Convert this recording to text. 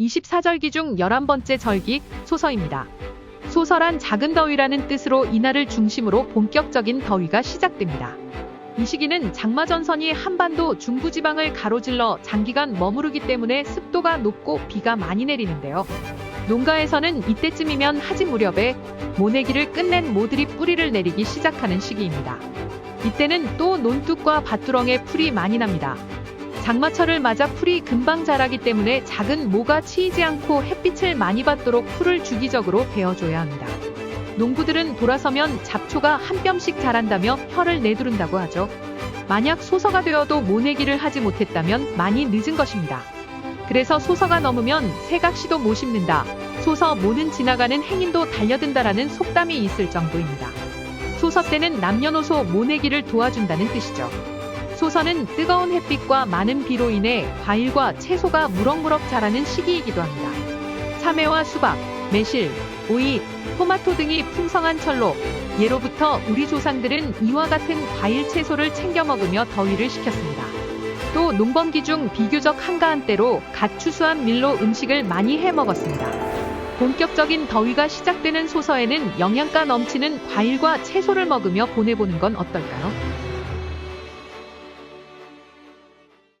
24절기 중 11번째 절기 소서입니다. 소설한 작은 더위라는 뜻으로 이날을 중심으로 본격적인 더위가 시작됩니다. 이 시기는 장마전선이 한반도 중부지방을 가로질러 장기간 머무르기 때문에 습도가 높고 비가 많이 내리는데요. 농가에서는 이때쯤이면 하지 무렵에 모내기를 끝낸 모들이 뿌리를 내리기 시작하는 시기입니다. 이때는 또 논둑과 밭두렁에 풀이 많이 납니다. 장마철을 맞아 풀이 금방 자라기 때문에 작은 모가 치이지 않고 햇빛을 많이 받도록 풀을 주기적으로 베어줘야 합니다. 농부들은 돌아서면 잡초가 한 뼘씩 자란다며 혀를 내두른다고 하죠. 만약 소서가 되어도 모내기를 하지 못했다면 많이 늦은 것입니다. 그래서 소서가 넘으면 새각시도 못 심는다. 소서 모는 지나가는 행인도 달려든다라는 속담이 있을 정도입니다. 소서 때는 남녀노소 모내기를 도와준다는 뜻이죠. 소서는 뜨거운 햇빛과 많은 비로 인해 과일과 채소가 무럭무럭 자라는 시기이기도 합니다. 참외와 수박, 매실, 오이, 토마토 등이 풍성한 철로 예로부터 우리 조상들은 이와 같은 과일 채소를 챙겨 먹으며 더위를 식혔습니다. 또 농번기 중 비교적 한가한 때로 갓 추수한 밀로 음식을 많이 해 먹었습니다. 본격적인 더위가 시작되는 소서에는 영양가 넘치는 과일과 채소를 먹으며 보내보는 건 어떨까요?